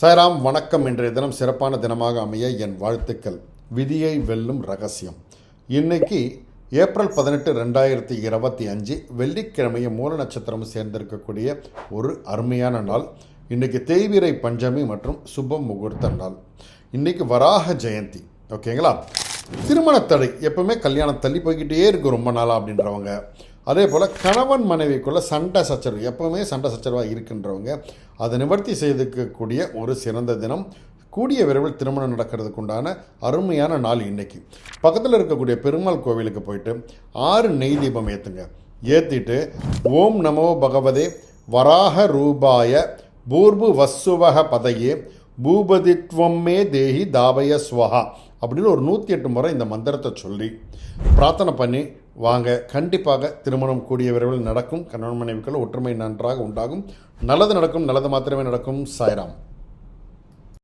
சாய்ராம் வணக்கம். இன்றைய தினம் சிறப்பான தினமாக அமைய என் வாழ்த்துக்கள். விதியை வெல்லும் ரகசியம். இன்னைக்கு ஏப்ரல் பதினெட்டு ரெண்டாயிரத்தி இருபத்தி அஞ்சு வெள்ளிக்கிழமையை மூல நட்சத்திரம் சேர்ந்திருக்கக்கூடிய ஒரு அருமையான நாள். இன்றைக்கி தேய்விரை பஞ்சமி மற்றும் சுப முகூர்த்த நாள். இன்றைக்கி வராக ஜெயந்தி. ஓகேங்களா? திருமணத்தடை எப்பவுமே கல்யாணம் தள்ளி போய்கிட்டே இருக்கு ரொம்ப நாளாக அப்படின்றவங்க. அதே போல் கணவன் மனைவிக்குள்ளே சண்டை சச்சரவு எப்பவுமே சண்டை சச்சரவாக இருக்கின்றவங்க அதை நிவர்த்தி செய்துக்கக்கூடிய ஒரு சிறந்த தினம் கூடிய விரைவில் திருமணம் நடக்கிறதுக்கு உண்டான அருமையான நாள் இன்னைக்கு. பக்கத்தில் இருக்கக்கூடிய பெருமாள் கோவிலுக்கு போயிட்டு ஆறு நெய் தீபம் ஏற்றுங்க ஏற்றிட்டு ஓம் நமோ பகவதே வராக ரூபாய பூர்பு வசுவக பதையே பூபதித்வம்மே தேஹி தாபய ஸ்வஹா அப்படின்னு ஒரு நூற்றி எட்டு முறை இந்த மந்திரத்தை சொல்லி பிரார்த்தனை பண்ணி வாங்க கண்டிப்பாக திருமணம் கூடிய விரைவில் நடக்கும். கணவன் மனைவிக்குள்ள ஒற்றுமை நன்றாக உண்டாகும். நல்லது நடக்கும் நல்லது மாத்திரமே நடக்கும் சாய்ராம்.